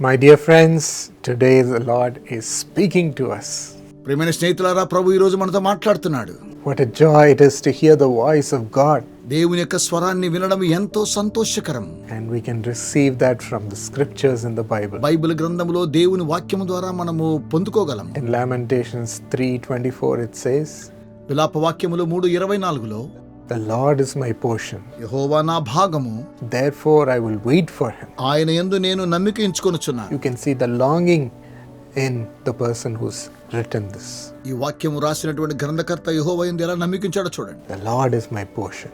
My dear friends today the lord is speaking to us ప్రియమైన స్నేహితులారా ప్రభు ఈ రోజు మనతో మాట్లాడుతున్నాడు what a joy it is to hear the voice of God దేవుని యొక్క స్వరాన్ని వినడం ఎంతో సంతోషకరం and we can receive that from the scriptures in the Bible Bible గ్రంథములో దేవుని వాక్యము ద్వారా మనము పొందుకోగలం ఇన్ లామెంటేషన్స్ 3:24 ఇట్ సేస్ విలాప వాక్యములు 3:24లో the Lord is my portion. Therefore I will wait for him. You can see the longing in the person who's written this. The Lord is my portion.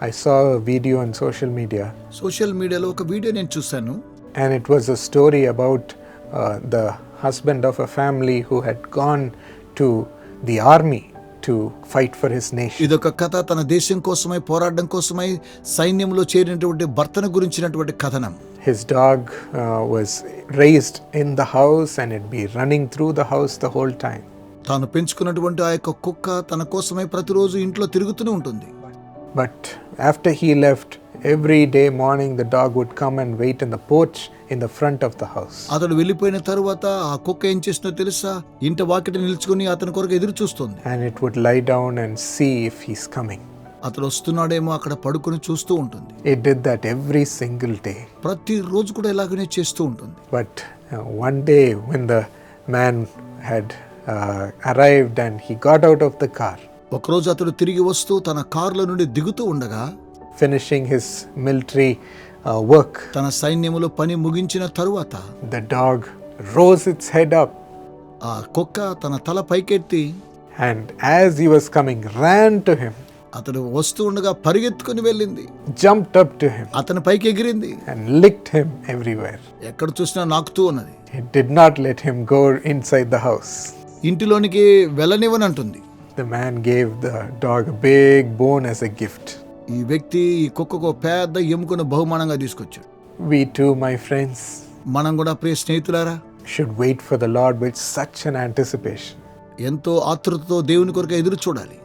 I saw a video on social media. Social media, local video, నేను చూశాను. And it was a story about uh, the husband of a family who had gone to the army. Army to fight for his nation. ఇదొక కథ తన దేశం కోసమై పోరాడడం కోసమై సైన్యంలో చేరినటువంటి భర్తను గురించినటువంటి కథనం His dog uh, was raised in the house and it'd be running through the house the whole time. తాను పెంచుకున్నటువంటి ఆ యొక్క కుక్క తన కోసమై ప్రతిరోజు ఇంట్లో తిరుగుతూనే ఉంటుంది But after he left, every day morning the dog would come and wait in the porch in the front of the house. అతడు వెళ్ళిపోయిన తరువాత ఆ కుక్క ఏం చేసిందో తెలుసా ఇంటి వాకిట నిల్చుకుని అతని కొరకు ఎదురు చూస్తుంది And it would lie down and see if he's coming. అతడు వస్తున్నాడేమో అక్కడ పడుకుని చూస్తూ ఉంటుంది It did that every single day. ప్రతిరోజు కూడా ఇలాగనే చేస్తూ ఉంటుంది But uh, one day, when the man had uh, arrived and he got out of the car, ఒకరోజు అతడు తిరిగి వస్తూ తన కారులో నుండి దిగుతూ ఉండగా finishing his military uh, work, తన సైన్యములో పని ముగించిన తరువాత the dog rose its head up ఆ కుక్క తన తల పైకెత్తి and, as he was coming, ran to him, అతడు వస్తూ ఉండగా పరిగెత్తుకుని వెళ్ళింది jumped up to him, అతని పైకి ఎగిరింది and licked him everywhere. ఎక్కడ చూసినా నాకుతూ ఉన్నది It did not let him go inside the house. ఇంటిలోనికి వెళ్ళనివ్వనంటుంది The man gave the dog a big bone as a gift. ఈ వ్యక్తి ఈ కుక్కకు పెద్ద ఎముకను బహుమానంగా తీసుకొచ్చాడు We too, my friends, మనం కూడా ప్రియ స్నేహితులారా should wait for the Lord with such an anticipation, ఎంతో ఆతృతతో దేవుని కొరకు ఎదురు చూడాలి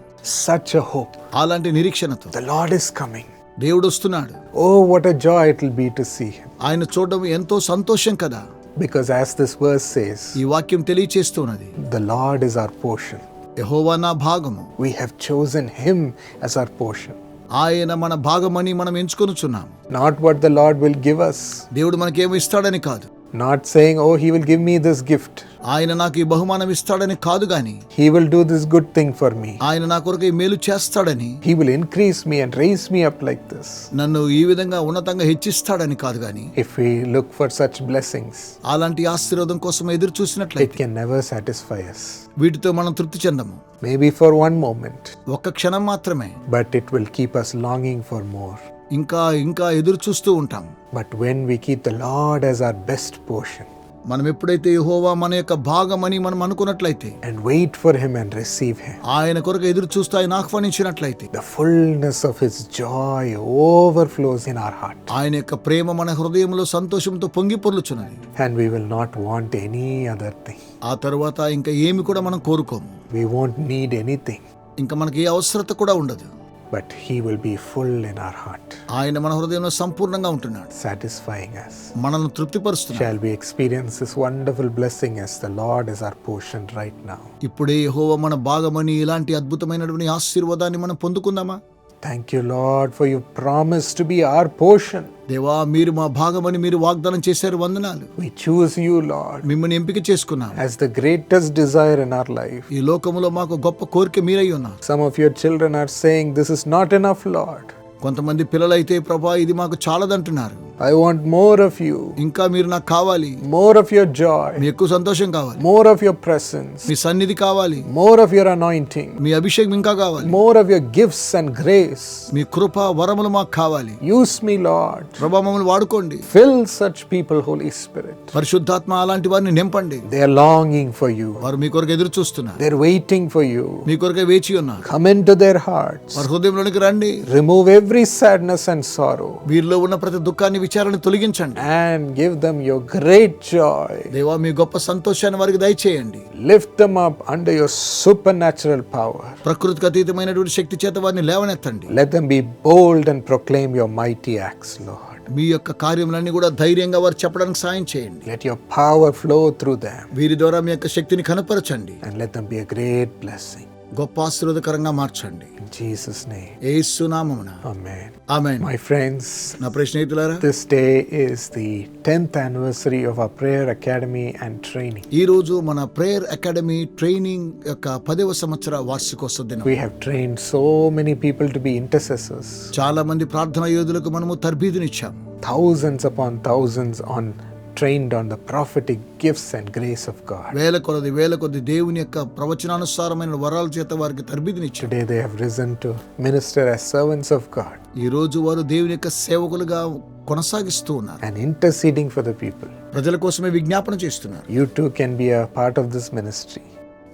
such a hope. అలాంటి నిరీక్షణతో The Lord is coming. దేవుడు వస్తున్నాడు Oh, what a joy it will be to see him. ఆయన చూడడం ఎంతో సంతోషం కదా Because as this verse says, ఈ వాక్యం తెలియచేస్తున్నది the Lord is our portion. యెహోవా నా భాగము We have chosen him as our portion. ఆయన మన భాగమని మనం ఎంచుకొనుచున్నాం. Not what the Lord will give us, దేవుడు మనకేమో ఇస్తాడని కాదు. Not saying oh he will give me this gift ఆయన నాకు ఈ బహుమానం ఇస్తాడని కాదు గాని he will do this good thing for me ఆయన నా కొరకు ఈ మేలు చేస్తాడని he will increase me and raise me up like this నన్ను ఈ విధంగా ఉన్నతంగా హెచ్చిస్తాడని కాదు గాని if we look for such blessings అలాంటి ఆశీర్వాదం కోసం ఎదురు చూసినట్లయితే it can never satisfy us. వీటితో మనం తృప్తి చెందము. మేబీ ఫర్ వన్ మోమెంట్ ఒక్క క్షణం మాత్రమే. But it will keep us longing for more ఇంకా ఇంకా ఎదురు చూస్తూ ఉంటాం. But when we keep the lord as our best portion మనం ఎప్పుడైతే యెహోవా మన యొక్క భాగమని మనం అనుకున్నట్లయితే and wait for him and receive him ఆయన కొరకు ఎదురు చూస్తూ ఆయన ఆహ్వానించినట్లయితే the fullness of his joy overflows in our heart ఆయన యొక్క ప్రేమ మన హృదయంలో సంతోషంతో పొంగి పొర్లుచున్నది. And we will not want any other thing ఆ తర్వాత ఇంకా ఏమి కూడా మనం కోరుకోము. వి వాంట్ నీడ్ ఎనీథింగ్ ఇంకా మనకి ఏ అవసరత కూడా ఉండదు. But He will be full in our heart, ఆయన మన హృదయంలో సంపూర్ణంగా ఉంటున్నాడు satisfying us. మనల్ని తృప్తిపరుస్తున్నాడు Shall we experience this wonderful blessing as the Lord is our portion right now? ఇప్పుడే యెహోవా మన భాగమని ఇలాంటి అద్భుతమైనటువంటి ఆశీర్వాదాన్ని మనం పొందుకుందామా Thank you, Lord, for your promise to be our portion. దేవా మీరు మా భాగమని మీరు వాగ్దానం చేశారు వందనాలు. వి చూస్ యు లార్డ్ మిమ్మల్ని ఎంపిక చేసుకున్నాం. As the greatest desire in our life ఈ లోకములో మాకు గొప్ప కోరిక మీరే ఉన్నారు some of your children are saying this is not enough lord కొంతమంది పిల్లలైతే ప్రభా ఇది మాకు చాలదంటున్నారు. I want more of you ఇంకా మీరు నాకు కావాలి. మోర్ ఆఫ్ యువర్ జాయ్ ఎక్కువ సంతోషం కావాలి. మోర్ ఆఫ్ యువర్ ప్రెసెన్స్ మీ సన్నిధి కావాలి. మోర్ ఆఫ్ యువర్ అనాయింటింగ్ మీ అభిషేకం ఇంకా కావాలి. More of your gifts and grace మీ కృప వరములు మాకు కావాలి. యూస్ మీ లార్డ్ ప్రభా మమ్మల్ని వాడుకోండి. Fill such people holy spirit పరిశుద్ధాత్మ అలాంటి వారిని నింపండి. They are longing for you వారు మీ కొరకు ఎదురు చూస్తున్నారు. They are waiting for you మీ కొరకు వేచి ఉన్నారు. Come in to their hearts వారి హృదయంలోకి రండి. Remove every every sadness and sorrow వీరిలో ఉన్న ప్రతి దుఃఖాన్ని విచారణ తొలగించండి. And give them your great joy దేవా మీ గొప్ప సంతోషాన్ని వారికి దయచేయండి. Lift them up under your supernatural power ప్రకృతికి అతీతమైనటువంటి శక్తి చేత వారిని లేవనెత్తండి. Let them be bold and proclaim your mighty acts lord మీ యొక్క కార్యములన్నీ కూడా ధైర్యంగా వారు చెప్పడానికి సాయం చేయండి. Let your power flow through them వీరి ద్వారా మీ యొక్క శక్తిని కనపరచండి and let them be a great blessing గొప్ప ఆశీర్వదకరంగా మార్చండి. జీసస్ నేమ్ యేసు నామమున. ఆమేన్ ఆమేన్ మై ఫ్రెండ్స్ నా ప్రియ స్నేహితులారా this day the 10th anniversary of our prayer academy and training ఈ రోజు మన ప్రేయర్ అకాడమీ ట్రైనింగ్ యొక్క పదవ సంవత్సర వార్షికోత్సవ దినం. We have trained so many people to be intercessors చాలా మంది ప్రార్థన యోధులకు మనము తర్బీదుని ఇచ్చాం thousands upon thousands on trained on the prophetic gifts and grace of God. వేల కొలది వేల కొద్ది దేవుని యొక్క ప్రవచనానుసారమైన వరాల చేత వారికి తర్బీదునిచ్చాడు Today they have risen to minister as servants of God ఈ రోజు వారు దేవుని యొక్క సేవకులుగా కొనసాగిస్తూ ఉన్నారు and interceding for the people. ప్రజల కోసమే విజ్ఞాపన చేస్తున్నారు You too can be a part of this ministry.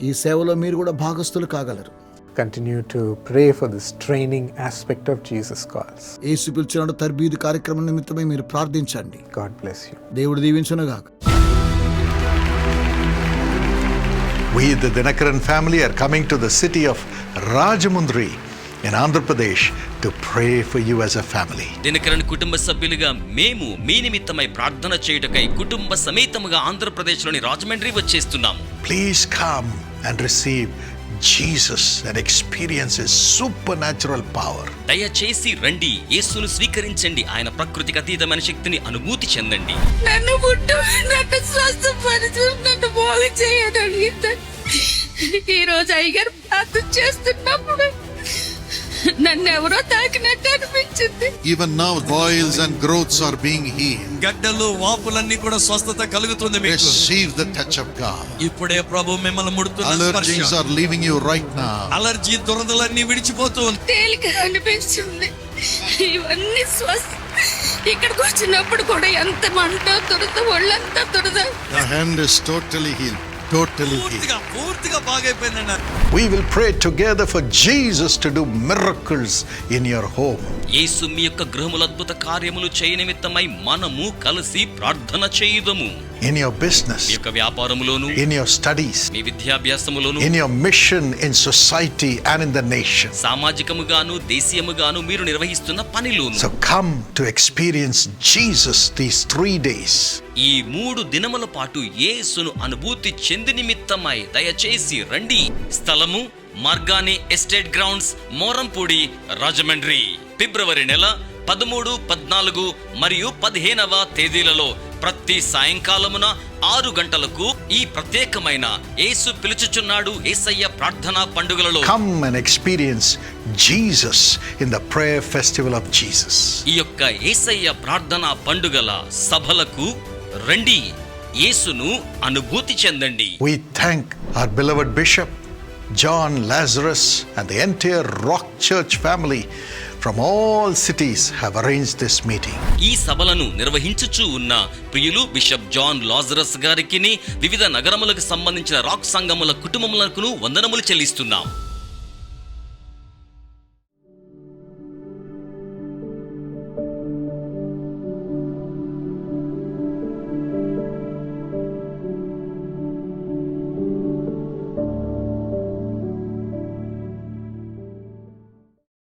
ఈ సేవలో మీరు కూడా భాగస్థులు కాగలరు Continue to pray for this training aspect of Jesus calls. ఏసు పిలిచిన తర్బీదు కార్యక్రమం నిమిత్తమై మీరు ప్రార్థించండి God bless you. దేవుడు దీవించునుగాక We, the Dinakaran family, are coming to the city of Rajamundri in Andhra Pradesh to pray for you as a family. Dinakaran కుటుంబ సభ్యులుగా మేము మీ నిమిత్తమై ప్రార్థన చేయుటకై కుటుంబ సమేతముగా ఆంధ్రప్రదేశ్లోని Rajahmundry వచ్చేస్తున్నాము Please come and receive Jesus and experience His supernatural power. దయచేసి రండి యేసును స్వీకరించండి ఆయన ప్రకృతికి అతీతమైన శక్తిని అనుభూతి చెందండి నన్ను ముట్టు నన్ను స్వస్థపరచు నన్ను బాగు చేయని ఈ రోజు అయ్యగారు ప్రార్థన చేస్తున్నప్పుడు నన్ను ఎవరో తాకినట్టు అనిపించింది. Even now, boils and growths are being healed. గడ్డలు వాపులన్నీ కూడా స్వస్థత కలుగుతుంది మీకు. Receive the touch of God. ఇప్పుడే ప్రభు మిమ్మల్ని ముడుతున్న Allergies స్పర్శ. are leaving you right now. Allergy దురదలన్నీ విడిచిపోతూ ఉంది. తేలిక అనిపించింది. ఇవన్నీ స్వస్థ ఇక్కడికి వచ్చినప్పుడు కూడా ఎంత మంట తురద ఒళ్ళంతా తురద The hand is totally healed. Totally healed. పూర్తిగా పూర్తిగా బాగైపోయిందండి We will pray together for Jesus to do miracles in your home. యేసు మీ యొక్క గృహముల అద్భుత కార్యములు చేయ నిమిత్తమై మనము కలిసి ప్రార్థన చేయుదము in your business, మీ యొక్క వ్యాపారములోను in your studies, me విద్యాభ్యాసములోను in your mission in society and in the nation. సామాజికముగాను దేశీయముగాను మీరు నిర్వహిస్తున్న పనిలోను So come to experience Jesus these three days. ఈ మూడు దినముల పాటు యేసును అనుభూతి చెంది నిమిత్తమై దయచేసి రండి. స్థలము మార్గాని ఎస్టేట్ గ్రౌండ్స్ మోరంపూడి రాజమండ్రి. ఫిబ్రవరి నెల పదమూడు పద్నాలుగు మరియు పదిహేనవ తేదీలలో ప్రతి సాయంకాలమున ఆరు గంటలకు ఈ ప్రత్యేకమైన యేసు పిలుచుచున్నాడు ఏసయ్య ప్రార్థనా పండుగలలో. Come and experience Jesus in the prayer festival of Jesus. ఈ యొక్క ఏసయ్య ప్రార్థనా పండుగల సభలకు రండి యేసును అనుభూతి చెందండి. We thank our beloved bishop John Lazarus and the entire rock church family from all cities have arranged this meeting ఈ సభలను నిర్వహించుచు ఉన్న ప్రియులు బిషప్ జాన్ లాజరస్ గారికిని వివిధ నగరములకు సంబంధించిన రాక్ సంఘముల కుటుంబములకు వందనములు చెల్లిస్తున్నాము